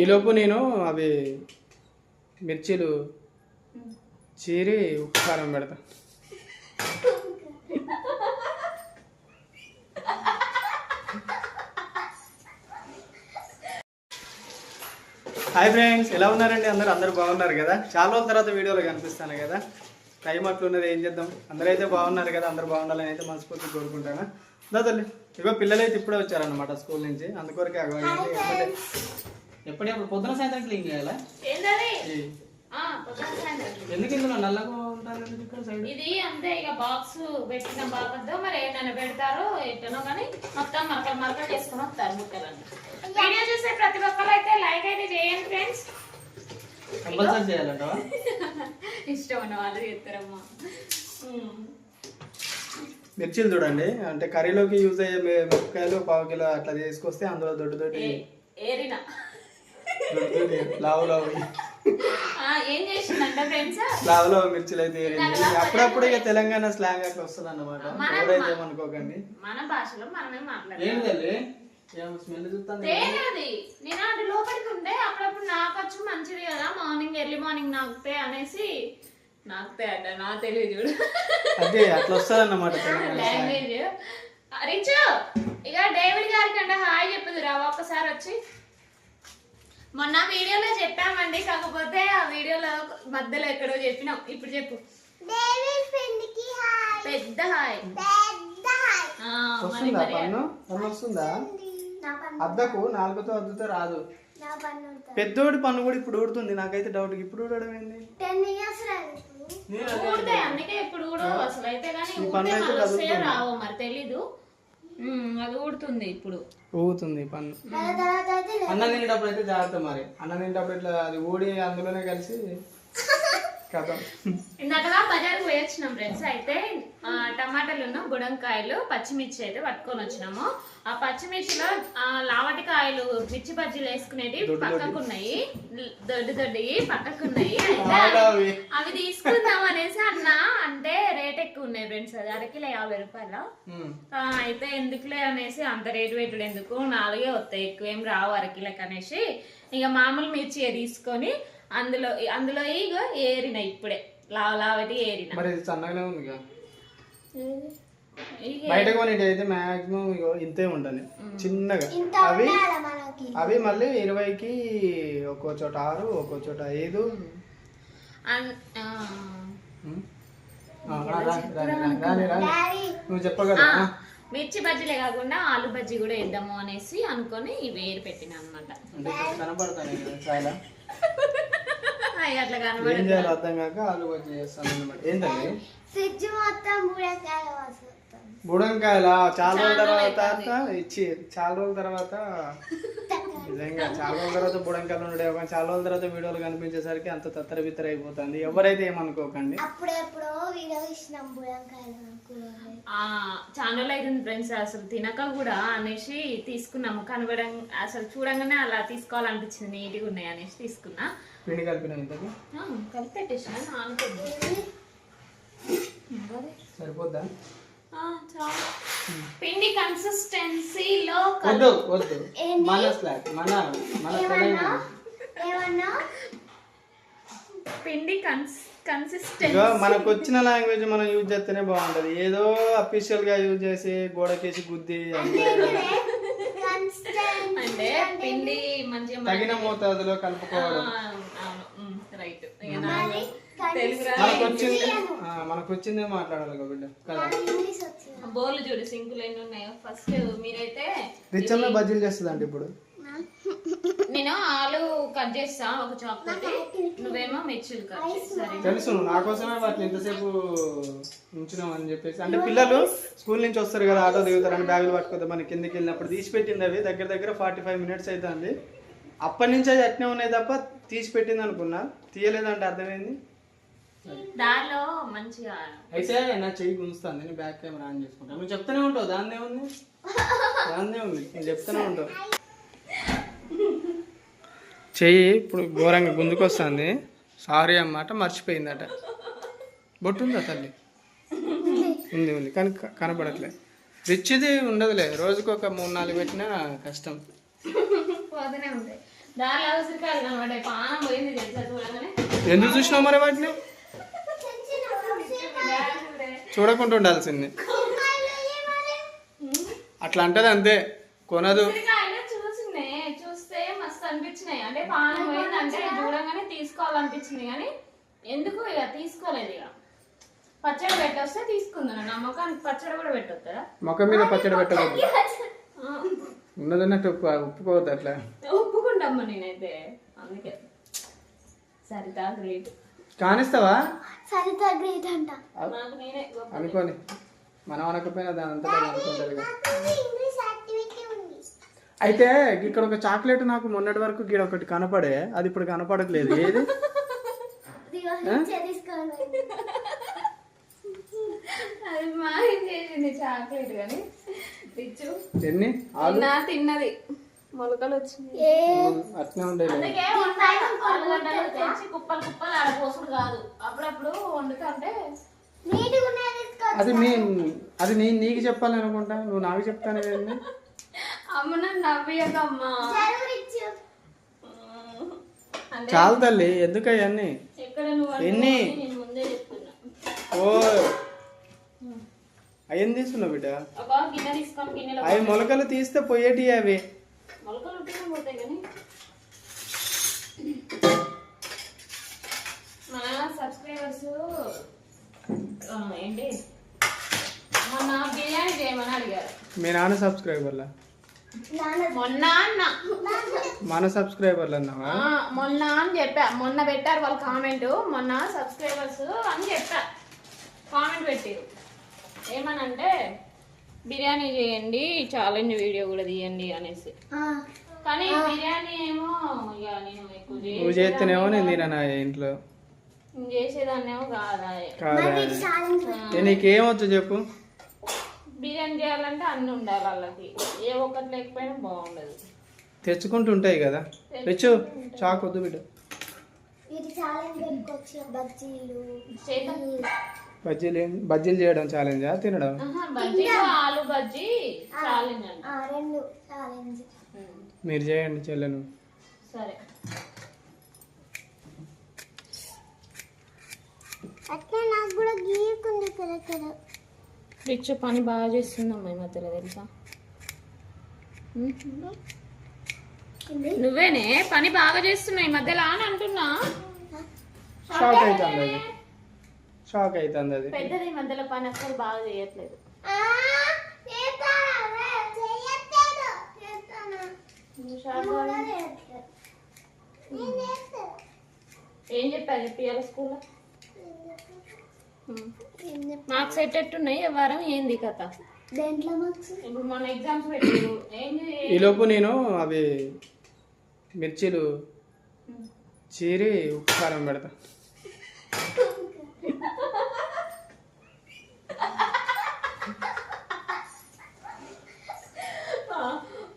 ఈలోపు నేను అవి మిర్చీలు చీరి ఉప్పు కారం పెడతా. హాయ్ ఫ్రెండ్స్ ఎలా ఉన్నారండి? అందరూ అందరూ బాగున్నారు కదా? చాలా రోజుల తర్వాత వీడియోలో కనిపిస్తాను కదా? టైం అట్లున్నది ఏం చేద్దాం? అందరూ అయితే బాగున్నారు కదా? అందరూ బాగుండాలని అయితే మనస్ఫూర్తి కోరుకుంటాను. దా తల్లి ఇగో పిల్లలు అయితే ఇప్పుడే వచ్చారన్నమాట స్కూల్ నుంచి. అందుకొరకే అగో ఎప్పుడెప్పుడు పొద్దున సాయంత్రం క్లీన్ చేయాలా. ఎందుకు ఇందులో నల్లగా ఉంటారు ఎందుకు ఇక్కడ సైడ్? ఇది అంతే ఇక బాక్స్ పెట్టిన బాపద్దు మరి ఏమైనా పెడతారో ఎట్టనో కానీ మొత్తం మరకలు మరకలు చేసుకుని వస్తారు ముక్కలన్నీ. వీడియో చూసే ప్రతి ఒక్కరు అయితే లైక్ అయితే చేయండి ఫ్రెండ్స్. కంపల్సరీ చేయాలంటావా? ఇష్టం ఉన్న వాళ్ళు చేస్తారమ్మా. ఉమ్. మిర్చీలు చూడండి అంటే కర్రీలోకి యూజ్ అయ్యే మిరపకాయలు పావు కిలో అట్లా తీసుకొస్తే అందులో దొడ్డు దొడ్డి ఏరిన. దొడ్డు దొడ్డి లావు లావు ఆ, ఏం చేసిందంటే ఫ్రెండ్స్? లావు లావు మిర్చిలు అయితే ఏరింది. అప్పుడప్పుడు ఇక తెలంగాణ స్లాంగ్ అట్లా వస్తుంది అన్నమాట ఎవరైతే ఏమనుకోకండి. మన భాషలో మనమే మాట్లాడాలి. ఏంటి తల్లి ఏం స్మెల్ చూస్తాను నేను అటు లోపలికి ఉండే అప్పుడప్పుడు నాకు వచ్చి మంచిది కదా మార్నింగ్ ఎర్లీ మార్నింగ్ నాకుతే అనేసి నాకుతే అట నా తెలియదు చూడు. అదే అట్లా వస్తుంది అన్నమాట. లాంగ్వేజ్ రిచు ఇక డేవిడ్ గారికి అంటే హాయ్ చెప్పుదు రా ఒక్కసారి వచ్చి మొన్న వీడియోలో చెప్పామండి కాకపోతే ఆ వీడియోలో మధ్యలో ఎక్కడో చెప్పినాం. ఇప్పుడు చెప్పు. పెద్ద హాయ్. ఆ, మరి వస్తుందా మరి పన్ను? పన్ను వస్తుందా? అద్దకు నాలుగుతో అద్దుతో రాదు. పెద్దోడి పన్ను కూడా ఇప్పుడు ఊడుతుంది. నాకైతే డౌట్ ఇప్పుడు ఊడడం ఏంది? అందుకే ఇప్పుడు కూడా అసలు అయితే కానీ. రావో మరి తెలీదు. అది ఊడుతుంది ఇప్పుడు. ఊగుతుంది పన్ను. అన్నం తినేటప్పుడు అయితే జాగ్రత్త మరి. అన్నం తినేటప్పుడు ఇట్లా అది ఊడి అందులోనే కలిసి ఇందాక బజార్కి పోయి వచ్చినాం ఫ్రెండ్స్. అయితే టమాటాలు బుడంకాయలు పచ్చిమిర్చి అయితే పట్టుకొని వచ్చినాము. ఆ పచ్చిమిర్చిలో లావటికాయలు మిర్చి బజ్జీలు వేసుకునేవి పక్కకు ఉన్నాయి దొడ్డు దొడ్డి పక్కకు ఉన్నాయి అయితే ఆడా అవి- తీసుకుందాం అనేసి అన్న. అంటే రేట్ ఎక్కువ ఉన్నాయి ఫ్రెండ్స్. అది అరకిలో యాభై రూపాయలు. అయితే ఎందుకులే అనేసి అంత రేటు పెట్టుడు ఎందుకు? నాలుగే వస్తాయి. ఎక్కువ రావు అరకిలకు అనేసి ఇక మామూలు మిర్చి తీసుకొని అందులో అందులో ఇక ఏరిన ఇప్పుడే. లావ లావటి ఏరిన. మరి ఇది సన్నగానే ఉంది ఇక ఇక బయట అయితే మాక్సిమం ఇగో ఇంతే ఉంటుంది. చిన్నగా. అవి అవి మళ్ళీ ఇరవైకి ఒక్కో చోట ఆరు ఒక్కో చోట ఐదు. నువ్వు చెప్పగలరా మిర్చి బజ్జీలే కాకుండా ఆలు బజ్జీ కూడా వేద్దాము అనేసి అనుకొని ఇవి ఏరి పెట్టిన అనమాట అంటే ఇప్పుడు కనపడతాను కదా చాలా అట్లా ఏం చేయాలో అర్థం కాక ఆలు బజ్జీ చేస్తాను అనమాట ఏంటండి ఫ్రిడ్జ్ మొత్తం బుడకాయ వస్తుంది బుడంకాయల చాలా రోజుల తర్వాత ఇచ్చి చాలా రోజుల తర్వాత నిజంగా చాలా రోజుల తర్వాత బుడంకాయలు ఉండే కానీ చాలా రోజుల తర్వాత వీడియోలు కనిపించేసరికి అంత తత్తర బిత్తర అయిపోతుంది ఎవరైతే ఏమనుకోకండి. అప్పుడెప్పుడో వీడియో ఇచ్చినాం ఛానల్ అయితే ఫ్రెండ్స్ అసలు తినక కూడా అనేసి తీసుకున్నాము కనబడం అసలు చూడంగానే అలా తీసుకోవాలనిపించింది. నీట్గా ఉన్నాయి అనేసి తీసుకున్నా. పిండి కలిపిన కలిపి పెట్టేసిన సరిపోద్దా? పిండి కన్సిస్టెన్సీలో వద్దు వద్దు. మన స్లాక్ మన మన తెలంగాణ. ఏమన్నా? పిండి కన్స్ కన్సిస్టెన్సీ ఇగో మనకు వచ్చిన లాంగ్వేజ్ మనం యూజ్ చేస్తేనే బాగుంటది. ఏదో అఫీషియల్గా యూజ్ చేసి గోడకేసి గుద్ది అంటే పిండి మంచిగా తగిన మోతాదులో కలుపుకోవడం రైట్ మనకు వచ్చింది ఆ, మనకు వచ్చిందే మాట్లాడాలి బిడ్డ. బోర్లు చూడు సింకులు ఎన్ని ఉన్నాయో. ఫస్ట్ మీరైతే రిచమ్లో బజ్జీలు చేస్తుంది అండి ఇప్పుడు. నేను ఆలు కట్ చేస్తా ఒక చాక్ తోటి. నువ్వేమో మిర్చిలు కట్ చేయి. సరే తెలుసు నా కోసమే వాటిని ఎంతసేపు ఉంచినాం అని చెప్పేసి. అంటే పిల్లలు స్కూల్ నుంచి వస్తారు కదా ఆటో దిగుతారని బ్యాగులు పట్టుకోద్దాం మన కిందకి వెళ్ళినప్పుడు తీసి పెట్టింది అవి. దగ్గర దగ్గర ఫార్టీ ఫైవ్ మినిట్స్ అవుతుంది అప్పటి నుంచి అది అట్నే ఉన్నాయి తప్ప తీసి పెట్టింది అనుకున్నా. తీయలేదంటే అర్థమైంది? దారిలో మంచిగా అయితే నా చెయ్యి గుంజుతాను నేను బ్యాక్ కెమెరా ఆన్ చేసుకుంటాను నువ్వు చెప్తూనే ఉంటావు దాన్నే ఉంది. దాన్నే ఉంది. నేను చెప్తూనే ఉంటావు. చెయ్యి ఇప్పుడు ఘోరంగా గుంజుకొస్తుంది. సారీ అన్నమాట మర్చిపోయిందట. బొట్టు ఉందా తల్లి? ఉంది ఉంది. కానీ క- కనపడట్లే. రిచ్ది ఉండదులే. రోజుకు ఒక మూడు నాలుగు పెట్టినా కష్టం. ఎందుకు చూసినావు మరి వాటిని. చూడకుండా ఉండాల్సింది. అట్లా అంటది అంతే. కొనదు ఉసిరికాయలు చూసిండే చూస్తే మస్తు అనిపించినాయి. అంటే పానం పోయిందంటే చూడగానే తీసుకోవాలనిపించింది కానీ ఎందుకు ఇక తీసుకోలేదు ఇక? పచ్చడి పెట్టొస్తే తీసుకుందాను నా ముఖానికి పచ్చడి కూడా పెట్టొద్దా ముఖం మీద పచ్చడి పెట్టకూడదు. ఉన్నదన్నట్టు ఒప్పు- ఒప్పుకోవద్దు అట్లా. ఒప్పుకుంటామ్మా నేనైతే. అందుకే. సరితా గ్రేట్. సరిత కానిస్తావా గ్రేట్ అంట. నాకు నేనే. అనుకోని. మనం అనకపోయినా దాని అంతా ఉంది అయితే ఇక్కడ ఒక చాక్లెట్ నాకు మొన్నటి వరకు గీడ ఒకటి కనపడే అది ఇప్పుడు కనపడట్లేదు. ఏది? ఎన్ని? తిన్నది. మొలకలు వచ్చింది అట్నే ఉండేది కుప్పలు కుప్పలు ఆడపోసుడు కాదు. అప్పుడప్పుడు వండుతుంటే అది మీ అది నీ నీకు చెప్పాలనుకుంటా నువ్వు నాకు చెప్తానే అమ్మ నవ్వియకమ్మా. చాలు తల్లి ఎందుకు అవన్నీ ఎన్ని? ఓ. అయ్యం తీసుకున్నావు బిడ్డ? అవి మొలకలు తీస్తే పోయేటి అవి. మొలకలు ఉట్టిగా పోతాయి కానీ. మన సబ్స్క్రైబర్స్ ఏంటి? మొన్న బిర్యానీ చేయమని అడిగారు. మీ నాన్న సబ్స్క్రైబర్లా మొన్న అన్న. మన సబ్స్క్రైబర్లు అన్నావా ఆ, మొన్న అని చెప్పా. మొన్న పెట్టారు వాళ్ళు కామెంట్ మొన్న సబ్స్క్రైబర్స్ అని చెప్పా. కామెంట్ పెట్టారు. ఏమనంటే బిర్యానీ చేయండి ఛాలెంజ్ వీడియో కూడా తీయండి అనేసి. కానీ బిర్యానీ ఏమో ఇక నేను ఎక్కువ నువ్వు చేస్తేనేమో నేను తినా ఇంట్లో? నేను చేసేదాన్నేమో కాదా. కాదా? నీకేమొచ్చు చెప్పు. బిర్యానీ చేయాలంటే అన్ని ఉండాలి వాళ్ళకి. ఏ ఒక్కటి లేకపోయినా బాగుండదు. తెచ్చుకుంటూ ఉంటాయి కదా. తెచ్చు. చాకు వద్దు బిడ్డ. బజ్జీలు చేద్దాం బజ్జీలు చేయడం ఛాలెంజా తినడం? ఆలు బజ్జీ ఛాలెంజ్ అంట. ఆ, రెండు ఛాలెంజ్ ఉమ్, మీరు చేయండి చెల్లెను. సరే. అట్లా నాకు కూడా గీయకుంది కదా రిచ్ పని బాగా చేస్తుందమ్మా ఈ మధ్యలో తెలుసా. నువ్వేనే? పని బాగా చేస్తున్నావు ఈ మధ్యలో అని అంటున్నా. షాక్ అవుతుంది అది. షాక్ అవుతుంది అది. పెద్దది ఈ మధ్యలో పని అసలు బాగా చేయట్లేదు. ఏం చెప్పారు చెప్పియాల స్కూల్లో? మార్క్స్ ఎట్టెట్టున్నాయి వారం ఏంది కథ? దేంట్లో మార్క్స్? ఇప్పుడు మన ఎగ్జామ్స్ పెట్టారు ఏం చే- ఈలోపు నేను అవి మిర్చీలు చీరి ఉప్పు కారం పెడతా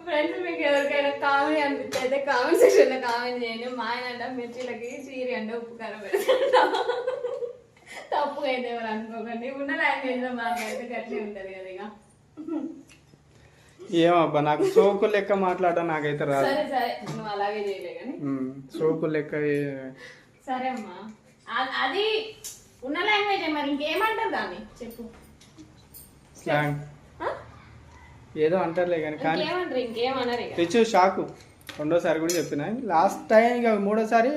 ఫ్రెండ్స్ మీకు ఎవరికైనా కామెడీ అనిపిస్తే అయితే కామెంట్ సెక్షన్లో కామెంట్ చేయండి. మా ఆయన అంట మిర్చీలకి చీరి అంటే ఉప్పు కారం పెడతా తప్పు అయితే ఎవరు అనుకోకండి. ఉన్న లాంగ్వేజ్లో మాట్లాడితే గట్లే ఉంటది కదా ఇక. ఏమబ్బా నాకు సోకు లెక్క మాట్లాడడం నాకైతే రాదు. సరే సరే. నువ్వు అలాగే చేయలే కానీ. ఉమ్, సోకు లెక్క ఏ- సరే అమ్మా. అది ఉన్న లాంగ్వేజ్ మరి ఇంకేమంటారు దాన్ని? చెప్పు. స్లాంగ్ ఆ? ఏదో అంటారులే కానీ కానీ ఇంకేమంటారు? ఇంకేమన్నారు ఇక. తెచ్చు షాకు. రెండోసారి కూడా చెప్పిన. లాస్ట్ టైం ఇక మూడోసారి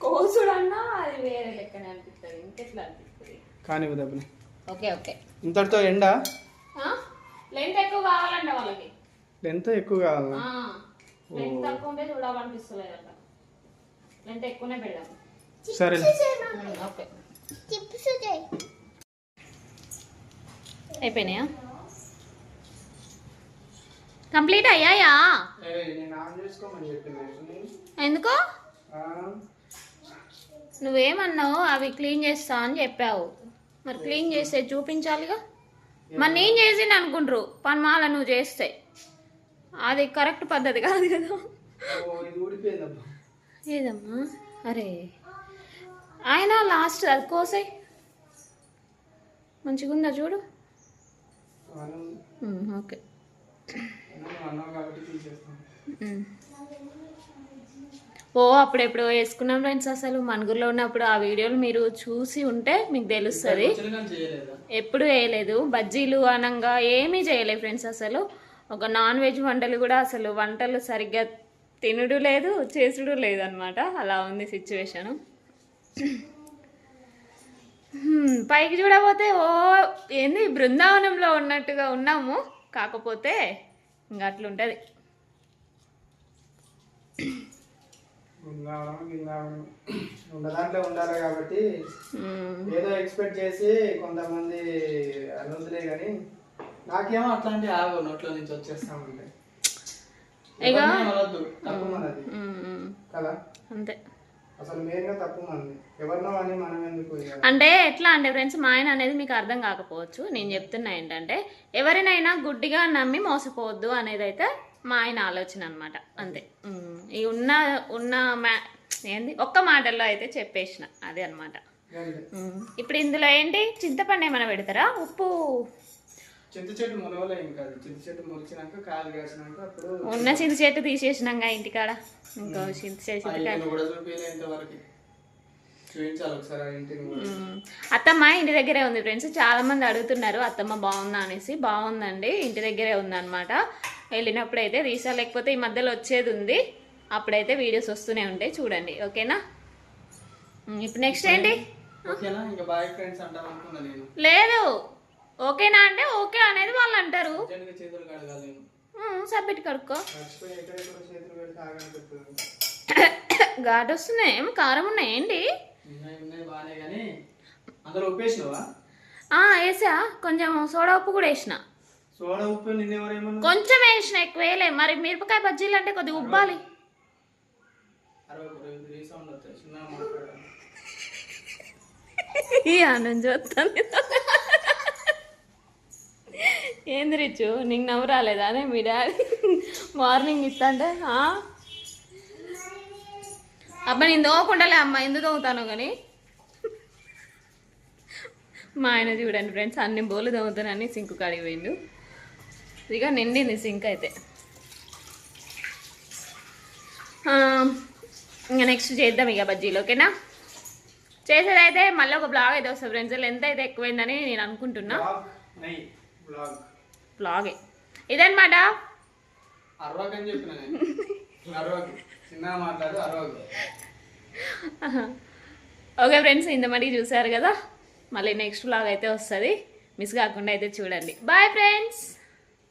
కోసుడు అన్నా అది వేరే అనిపిస్తుంది కానీ ఓకే ఓకే. ఇంతటితో ఎండ? లెంత్ ఎక్కువ కావాలంట వాళ్ళకి. లెంత్ ఎక్కువ కావాలి? లెంత్ తక్కువ ఉంటే చూడాలనిపిస్తలేదు అట్లా లెంత్ ఎక్కువనే పెడదాం. సరే. ఓకే. చిప్స్ చేయి. అయిపోయినాయా? కంప్లీట్ అయ్యాయా? ఎందుకు? నువ్వేమన్నావు? అవి క్లీన్ చేస్తా అని చెప్పావు. మరి క్లీన్ చేస్తే చూపించాలిగా? మరి నేను చేసింది అనుకుంటారు పని మాల నువ్వు చేస్తే. అది కరెక్ట్ పద్ధతి కాదు కదా. ఏదమ్మా? అరే ఆయన లాస్ట్ అది కోసాయి మంచిగా ఉందా చూడు ఓకే. ఓ అప్పుడెప్పుడు వేసుకున్నాం ఫ్రెండ్స్ అసలు. మనుగురులో ఉన్నప్పుడు ఆ వీడియోలు మీరు చూసి ఉంటే మీకు తెలుస్తుంది. ఎప్పుడు వేయలేదు. బజ్జీలు అనంగా ఏమీ చేయలేదు ఫ్రెండ్స్ అసలు. ఒక నాన్ వెజ్ వంటలు కూడా అసలు వంటలు సరిగ్గా తినుడు లేదు చేసుడు లేదు అనమాట అలా ఉంది సిచ్యువేషను పైకి చూడబోతే ఓ ఏంది? బృందావనంలో ఉన్నట్టుగా ఉన్నాము. కాకపోతే ఇంకా అట్లుంటుంది. ఉన్న దాంట్లో ఉండాలి కాబట్టి. ఏదో ఎక్స్పెక్ట్ చేసి కొంతమంది అనొద్దులే కానీ నాకేమో అట్లాంటి ఆగు నోట్లో నుంచి వచ్చేస్తా ఉంటాయి తప్పు మనది. కదా? అంతే. అసలు మెయిన్గా తప్పు మనది. ఎవరినో అని మనం ఎందుకు ఇక? అంటే ఎట్లా అంటే ఫ్రెండ్స్ మా ఆయన అనేది మీకు అర్థం కాకపోవచ్చు. నేను చెప్తున్నా ఏంటంటే ఎవరినైనా గుడ్డిగా నమ్మి మోసపోవద్దు అనేది అయితే మా ఆయన ఆలోచన అనమాట అంతే. ఈ ఉన్న ఉన్న మ్యా ఏంది? ఒక్క మాటల్లో అయితే చెప్పేసిన. అదే అనమాట. ఇప్పుడు ఇందులో ఏంటి? చింతపండు ఏమైనా పెడతారా? ఉప్పు? చింత చెట్టు మొలవలే ఇంకా. అది. చింత చెట్టు మొలిచినాక కాలు కాసినాక అప్పుడు ఉన్న చింత చెట్టు తీసేసినాక ఇంటికాడ. ఇంకో చింత చెట్టు కూడా. అత్తమ్మ ఇంటి దగ్గరే ఉంది ఫ్రెండ్స్. చాలా మంది అడుగుతున్నారు అత్తమ్మ బాగుందా? అనేసి. బాగుందండి ఇంటి దగ్గరే ఉందన్నమాట. వెళ్ళినప్పుడు అయితే తీసా. లేకపోతే ఈ మధ్యలో వచ్చేది ఉంది. అప్పుడైతే వీడియోస్ వస్తూనే ఉంటాయి. చూడండి. ఓకేనా. ఇప్పుడు నెక్స్ట్ ఏంటి? లేదు. ఓకేనా అంటే ఓకే అనేది వాళ్ళు అంటారు. సబ్బెట్టి కడుక్కో. ఘాటు వస్తున్నాయి. ఏం కారం ఉన్నాయి. ఏంటి? వేసా. కొంచెం సోడా ఉప్పు కూడా వేసిన. సోడా ఉప్పు నిన్నెవరేమన్నా కొంచెం వేసిన. ఎక్కువ వేయలే. మరి మిరపకాయ బజ్జీలు అంటే కొద్దిగా ఉబ్బాలి అరవై రీసౌండ్ వస్తాయి చిన్న మాట్లాడాలి ఏంది రిచు నీకు నవ్వరాలేదా? అనే మీ డాడీ. మార్నింగ్ ఇస్తాంటే "ఆ?" అబ్బా నేను దోవకుండాలే అమ్మ ఎందుకు దోవుతాను కానీ మా ఆయన చూడండి ఫ్రెండ్స్ అన్ని బోలు దోవుతానని సింకు కాడికి పోయిండు. ఇక నిండింది సింక్ అయితే. ఇంకా నెక్స్ట్ చేద్దాం ఇక బజ్జీలు ఓకేనా? చేసేదైతే మళ్ళీ ఒక బ్లాగ్ అయితే వస్తుంది ఫ్రెండ్స్ ఎంత అయితే ఎక్కువైందని నేను అనుకుంటున్నా. బ్లాగ్ అరవకు ఓకే ఫ్రెండ్స్ ఇంత మటుకు చూసారు కదా? మళ్ళీ నెక్స్ట్ బ్లాగ్ అయితే వస్తుంది. మిస్ కాకుండా అయితే చూడండి. Bye friends